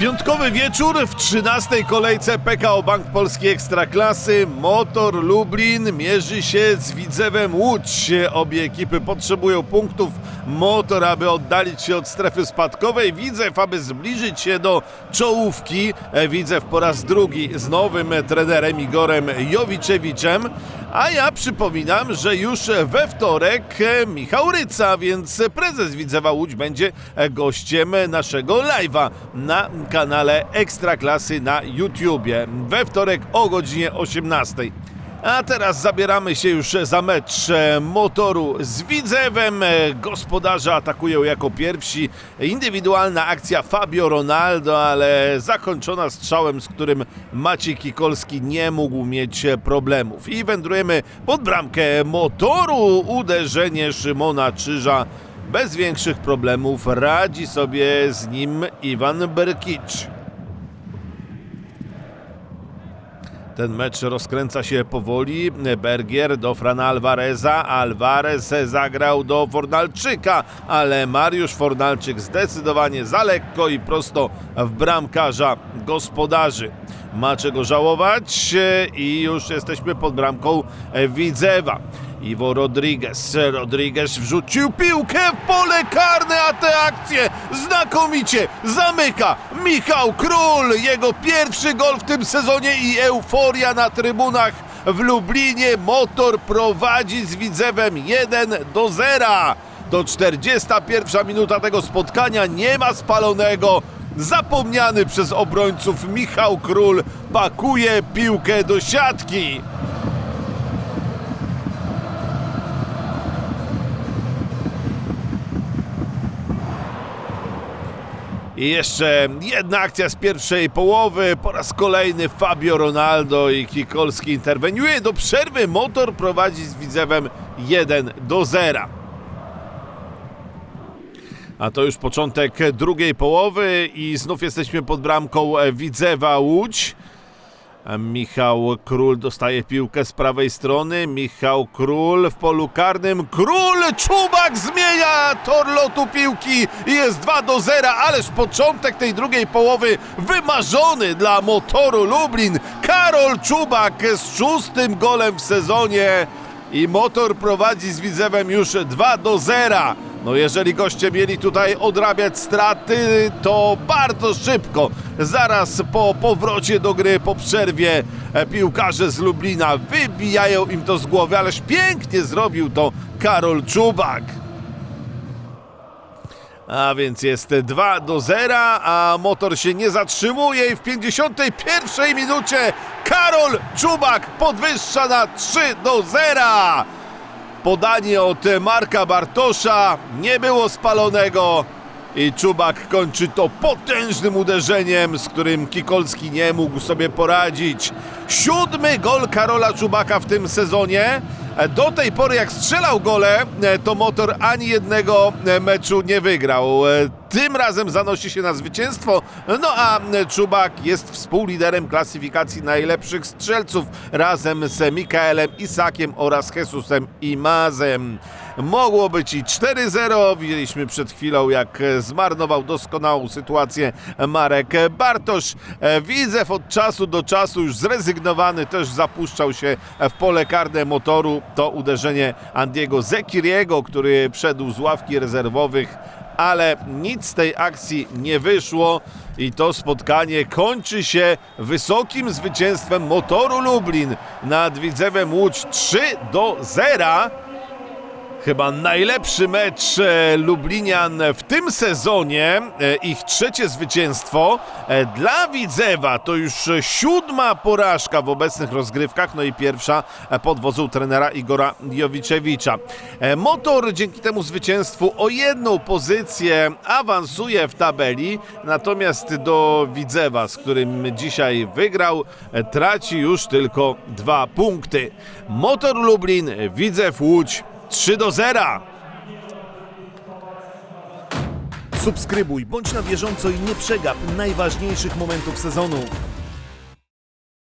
Piątkowy wieczór w 13. kolejce PKO Bank Polski Ekstraklasy. Motor Lublin mierzy się z Widzewem Łódź. Obie ekipy potrzebują punktów. Motor, aby oddalić się od strefy spadkowej. Widzew, aby zbliżyć się do czołówki. E, Widzew po raz drugi z nowym trenerem Igorem Jowiczewiczem. A ja przypominam, że już we wtorek e, Michał Ryca, więc prezes Widzewa Łódź będzie e, gościem naszego live'a na kanale Ekstraklasy na YouTubie. We wtorek o godzinie 18. A teraz zabieramy się już za mecz e, motoru z Widzewem. E, Gospodarze atakują jako pierwsi. Indywidualna akcja Fabio Ronaldo, ale zakończona strzałem, z którym Maciej Kikolski nie mógł mieć problemów. I wędrujemy pod bramkę motoru. Uderzenie Szymona Czyża. Bez większych problemów radzi sobie z nim Iwan Berkicz. Ten mecz rozkręca się powoli. Bergier do Frana Alvareza. Alvarez zagrał do Fornalczyka, ale Mariusz Fornalczyk zdecydowanie za lekko i prosto w bramkarza gospodarzy. Ma czego żałować i już jesteśmy pod bramką Widzewa. Iwo Rodriguez. Rodriguez wrzucił piłkę w pole karne, a te akcje znakomicie zamyka Michał Król. Jego pierwszy gol w tym sezonie i euforia na trybunach w Lublinie. Motor prowadzi z Widzewem 1 do 0. Do 41 minuta tego spotkania nie ma spalonego. Zapomniany przez obrońców Michał Król pakuje piłkę do siatki. I jeszcze jedna akcja z pierwszej połowy. Po raz kolejny Fabio Ronaldo i Kikolski interweniuje. Do przerwy motor prowadzi z Widzewem 1 do 0. A to już początek drugiej połowy i znów jesteśmy pod bramką Widzewa Łódź. Michał Król dostaje piłkę z prawej strony. Michał Król w polu karnym. Król Czubak zmienia tor lotu piłki i jest 2 do 0, ależ początek tej drugiej połowy wymarzony dla motoru Lublin. Karol Czubak z szóstym golem w sezonie i motor prowadzi z Widzewem już 2 do 0. No jeżeli goście mieli tutaj odrabiać straty, to bardzo szybko, zaraz po powrocie do gry, po przerwie, e, piłkarze z Lublina wybijają im to z głowy, ależ pięknie zrobił to Karol Czubak. A więc jest 2 do 0, a motor się nie zatrzymuje i w 51 minucie Karol Czubak podwyższa na 3 do 0. Podanie od Marka Bartosza nie było spalonego i Czubak kończy to potężnym uderzeniem, z którym Kikolski nie mógł sobie poradzić. Siódmy gol Karola Czubaka w tym sezonie. Do tej pory jak strzelał gole, to motor ani jednego meczu nie wygrał. Tym razem zanosi się na zwycięstwo, no a Czubak jest współliderem klasyfikacji najlepszych strzelców razem z Mikaelem Isakiem oraz Jesusem Imazem. Mogło być i 4-0. Widzieliśmy przed chwilą, jak zmarnował doskonałą sytuację Marek Bartosz. Widzew od czasu do czasu już zrezygnowany też zapuszczał się w pole karne motoru. To uderzenie Andiego Zekiriego, który wszedł z ławki rezerwowych ale nic z tej akcji nie wyszło i to spotkanie kończy się wysokim zwycięstwem motoru Lublin nad Widzewem Łódź 3 do 0. Chyba najlepszy mecz e, Lublinian w tym sezonie, e, ich trzecie zwycięstwo. E, Dla Widzewa to już siódma porażka w obecnych rozgrywkach, no i pierwsza pod wodzą trenera Igora Jowiczewicza. Motor dzięki temu zwycięstwu o jedną pozycję awansuje w tabeli, natomiast do Widzewa, z którym dzisiaj wygrał, traci już tylko dwa punkty. Motor Lublin, Widzew Łódź 3 do 0. Subskrybuj, bądź na bieżąco i nie przegap najważniejszych momentów sezonu.